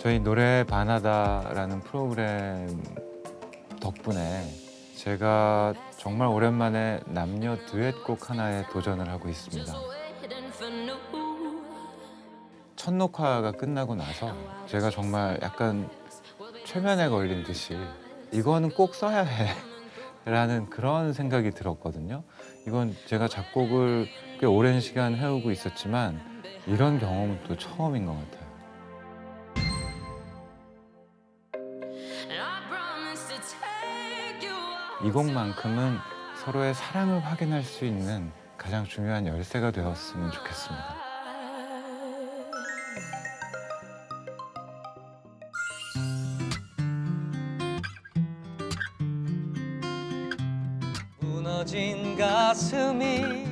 저희 노래 반하다라는 프로그램 덕분에 제가 정말 오랜만에 남녀 듀엣곡 하나에 도전을 하고 있습니다. 첫 녹화가 끝나고 나서 제가 정말 약간 최면에 걸린 듯이 이거는 꼭 써야 해. 라는 그런 생각이 들었거든요. 이건 제가 작곡을 꽤 오랜 시간 해오고 있었지만 이런 경험은 또 처음인 것 같아요. 이 곡만큼은 서로의 사랑을 확인할 수 있는 가장 중요한 열쇠가 되었으면 좋겠습니다. 무너진 가슴이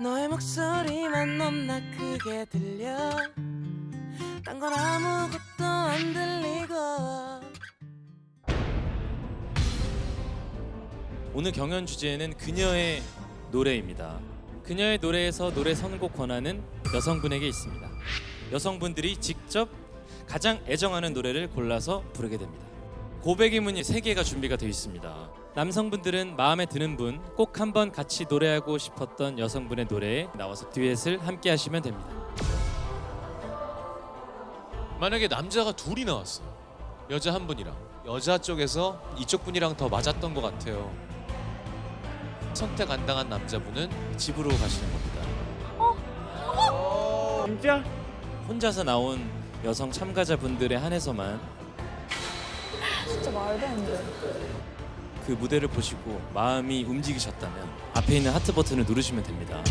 너의 목소리만 너무나 크게 들려 딴 건 아무것도 안 들리고 오늘 경연 주제는 그녀의 노래입니다. 그녀의 노래에서 노래 선곡 권한은 여성분에게 있습니다. 여성분들이 직접 가장 애정하는 노래를 골라서 부르게 됩니다. 고백의 문이 세 개가 준비가 되어 있습니다. 남성분들은 마음에 드는 분, 꼭 한번 같이 노래하고 싶었던 여성분의 노래에 나와서 듀엣을 함께 하시면 됩니다. 만약에 남자가 둘이 나왔어요. 여자 한 분이랑 여자 쪽에서 이쪽 분이랑 더 맞았던 것 같아요. 선택 안 당한 남자분은 집으로 가시는 겁니다. 혼자서 나온 여성 참가자분들에 한해서만 진짜 말도 안 돼. 그 무대를 보시고 마음이 움직이셨다면 앞에 있는 하트 버튼을 누르시면 됩니다.